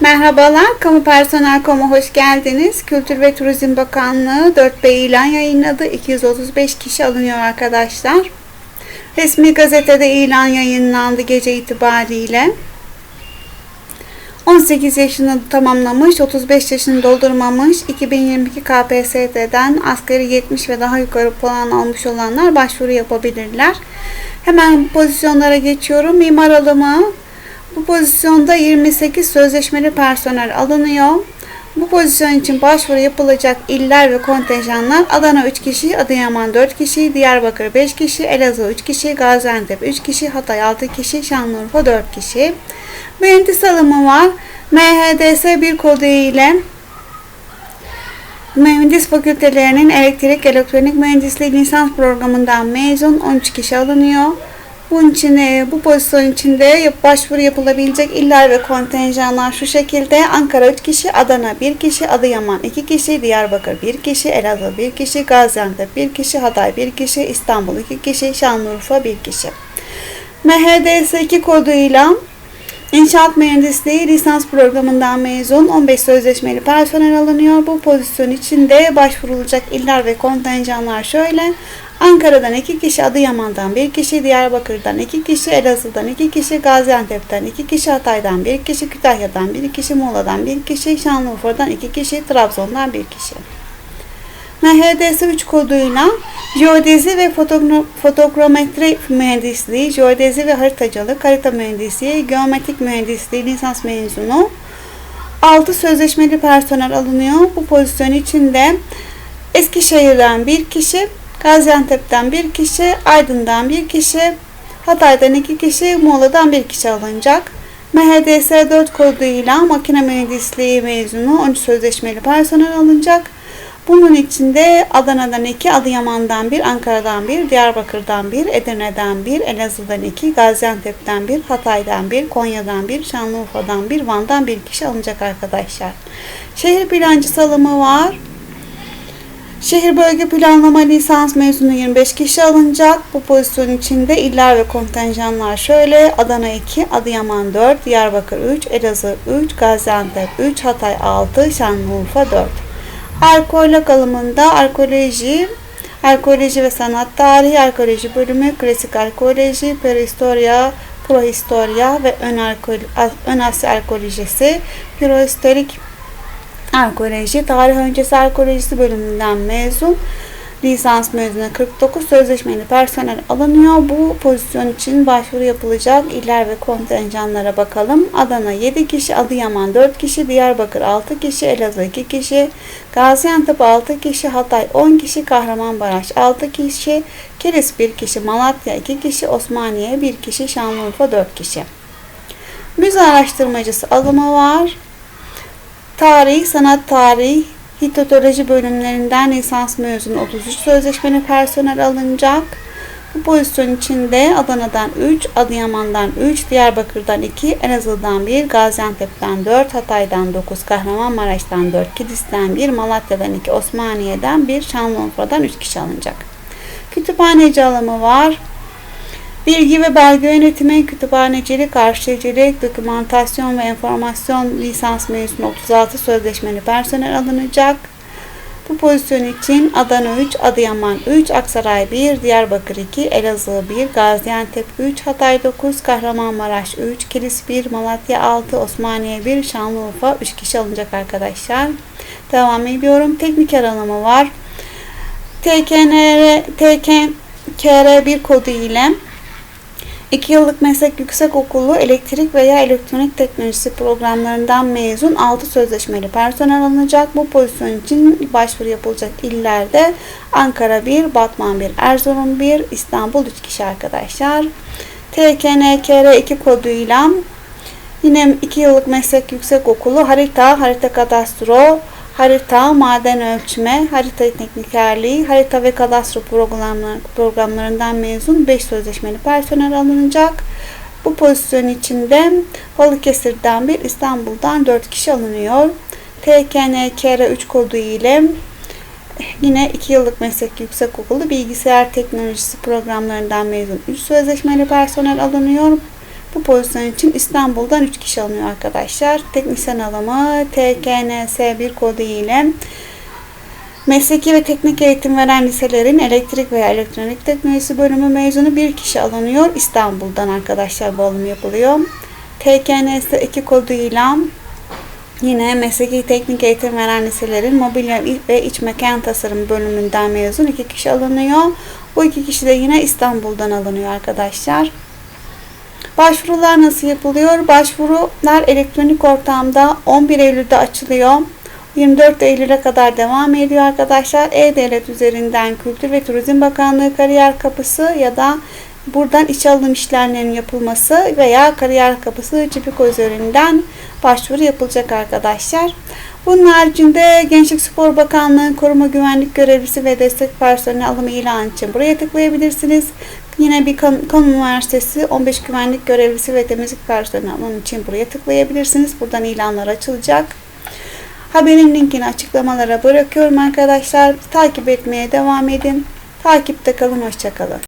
Merhabalar, Kamu Personel Kamu hoş geldiniz. Kültür ve Turizm Bakanlığı 4B ilan yayınladı. 235 kişi alınıyor arkadaşlar. Resmi gazetede ilan yayınlandı gece itibariyle. 18 yaşını tamamlamış, 35 yaşını doldurmamış, 2022 KPSS'den asgari 70 ve daha yukarı puan almış olanlar başvuru yapabilirler. Hemen pozisyonlara geçiyorum. Mimar alımı, bu pozisyonda 28 sözleşmeli personel alınıyor. Bu pozisyon için başvuru yapılacak iller ve kontenjanlar Adana 3 kişi, Adıyaman 4 kişi, Diyarbakır 5 kişi, Elazığ 3 kişi, Gaziantep 3 kişi, Hatay 6 kişi, Şanlıurfa 4 kişi. Mühendis alımı var. MHDS bir kodu ile Mühendis fakültelerinin elektrik elektronik mühendisliği lisans programından mezun 13 kişi alınıyor. Bunun için bu pozisyon içinde başvuru yapılabilecek iller ve kontenjanlar şu şekilde. Ankara 3 kişi, Adana 1 kişi, Adıyaman 2 kişi, Diyarbakır 1 kişi, Elazığ 1 kişi, Gaziantep 1 kişi, Hatay 1 kişi, İstanbul 2 kişi, Şanlıurfa 1 kişi. MHDS 2 koduyla İnşaat Mühendisliği lisans programından mezun 15 sözleşmeli personel alınıyor. Bu pozisyon içinde başvurulacak iller ve kontenjanlar şöyle. Ankara'dan 2 kişi, Adıyaman'dan 1 kişi, Diyarbakır'dan 2 kişi, Elazığ'dan 2 kişi, Gaziantep'ten 2 kişi, Hatay'dan 1 kişi, Kütahya'dan 1 kişi, Muğla'dan 1 kişi, Şanlıurfa'dan 2 kişi, Trabzon'dan 1 kişi. MHDS 3 koduyla Jeodezi ve fotogrametri mühendisliği, jeodezi ve haritacılık, harita mühendisliği, geometrik mühendisliği lisans mezunu 6 sözleşmeli personel alınıyor. Bu pozisyon içinde Eskişehir'den bir kişi, Gaziantep'ten bir kişi, Aydın'dan bir kişi, Hatay'dan iki kişi, Muğla'dan bir kişi alınacak. MHDS 4 koduyla makine mühendisliği mezunu 13 sözleşmeli personel alınacak. Bunun içinde Adana'dan 2, Adıyaman'dan 1, Ankara'dan 1, Diyarbakır'dan 1, Edirne'den 1, Elazığ'dan 2, Gaziantep'ten 1, Hatay'dan 1, Konya'dan 1, Şanlıurfa'dan 1, Van'dan 1 kişi alınacak arkadaşlar. Şehir plancısı alımı var. Şehir bölge planlama lisans mezunu 25 kişi alınacak. Bu pozisyon içinde iller ve kontenjanlar şöyle. Adana 2, Adıyaman 4, Diyarbakır 3, Elazığ 3, Gaziantep 3, Hatay 6, Şanlıurfa 4. Arkeolog alımında arkeoloji, arkeoloji ve sanat tarihi, arkeoloji bölümü, klasik arkeoloji, prehistorya, prohistorya ve ön, ön Asya arkeolojisi, prehistorik arkeoloji, tarih öncesi arkeolojisi bölümünden mezun lisans mezunu 49 sözleşmeli personel alınıyor. Bu pozisyon için başvuru yapılacak iller ve kontenjanlara bakalım. Adana 7 kişi, Adıyaman 4 kişi, Diyarbakır 6 kişi, Elazığ 2 kişi, Gaziantep 6 kişi, Hatay 10 kişi, Kahramanmaraş 6 kişi, Kilis 1 kişi, Malatya 2 kişi, Osmaniye 1 kişi, Şanlıurfa 4 kişi. Müze araştırmacısı alımı var. Tarih, sanat tarihi, Hitotoloji bölümlerinden lisans mezunu 33 sözleşmeli personel alınacak. Bu pozisyon içinde Adana'dan 3, Adıyaman'dan 3, Diyarbakır'dan 2, Elazığ'dan 1, Gaziantep'ten 4, Hatay'dan 9, Kahramanmaraş'tan 4, Kilis'ten 1, Malatya'dan 2, Osmaniye'den 1, Şanlıurfa'dan 3 kişi alınacak. Kütüphaneci alımı var. Bilgi ve belge yönetimi, kütüphanecilik, arşivcilik, dokümantasyon ve enformasyon lisans mezunu 36 sözleşmeli personel alınacak. Bu pozisyon için Adana 3, Adıyaman 3, Aksaray 1, Diyarbakır 2, Elazığ 1, Gaziantep 3, Hatay 9, Kahramanmaraş 3, Kilis 1, Malatya 6, Osmaniye 1, Şanlıurfa 3 kişi alınacak arkadaşlar. Devam ediyorum. Teknik aralama var. TKNR, TKR1 kodu ile 2 yıllık meslek yüksek okulu elektrik veya elektronik teknolojisi programlarından mezun 6 sözleşmeli personel alınacak. Bu pozisyon için başvuru yapılacak illerde Ankara 1, Batman 1, Erzurum 1, İstanbul 3 kişi arkadaşlar. TKNKR 2 koduyla yine 2 yıllık meslek yüksek okulu harita, harita kadastro, harita, maden ölçme, harita teknikerliği, harita ve kadastro programlar, programlarından mezun 5 sözleşmeli personel alınacak. Bu pozisyon içinde Balıkesir'den bir, İstanbul'dan 4 kişi alınıyor. TKNKR 3 kodu ile yine 2 yıllık meslek yüksekokulu bilgisayar teknolojisi programlarından mezun 3 sözleşmeli personel alınıyor. Bu pozisyon için İstanbul'dan 3 kişi alınıyor arkadaşlar. Teknisyen alımı TKNS 1 kodu ile Mesleki ve teknik eğitim veren liselerin elektrik veya elektronik teknolojisi bölümü mezunu bir kişi alınıyor. İstanbul'dan arkadaşlar bu alım yapılıyor. TKNS 2 koduyla yine mesleki teknik eğitim veren liselerin mobilya ve iç mekan tasarım bölümünden mezun iki kişi alınıyor. Bu iki kişi de yine İstanbul'dan alınıyor arkadaşlar. Başvurular nasıl yapılıyor? Başvurular elektronik ortamda 11 Eylül'de açılıyor. 24 Eylül'e kadar devam ediyor arkadaşlar. E-Devlet üzerinden Kültür ve Turizm Bakanlığı kariyer kapısı ya da buradan içe alım işlemlerinin yapılması veya kariyer kapısı Cipiko üzerinden başvuru yapılacak arkadaşlar. Bunun haricinde Gençlik Spor Bakanlığı koruma güvenlik görevlisi ve destek personeli alımı ilan için buraya tıklayabilirsiniz. Yine bir kamu, kamu üniversitesi 15 güvenlik görevlisi ve temizlik personeli alımı için buraya tıklayabilirsiniz. Buradan ilanlar açılacak. Haberin linkini açıklamalara bırakıyorum arkadaşlar. Takip etmeye devam edin. Takipte kalın. Hoşçakalın.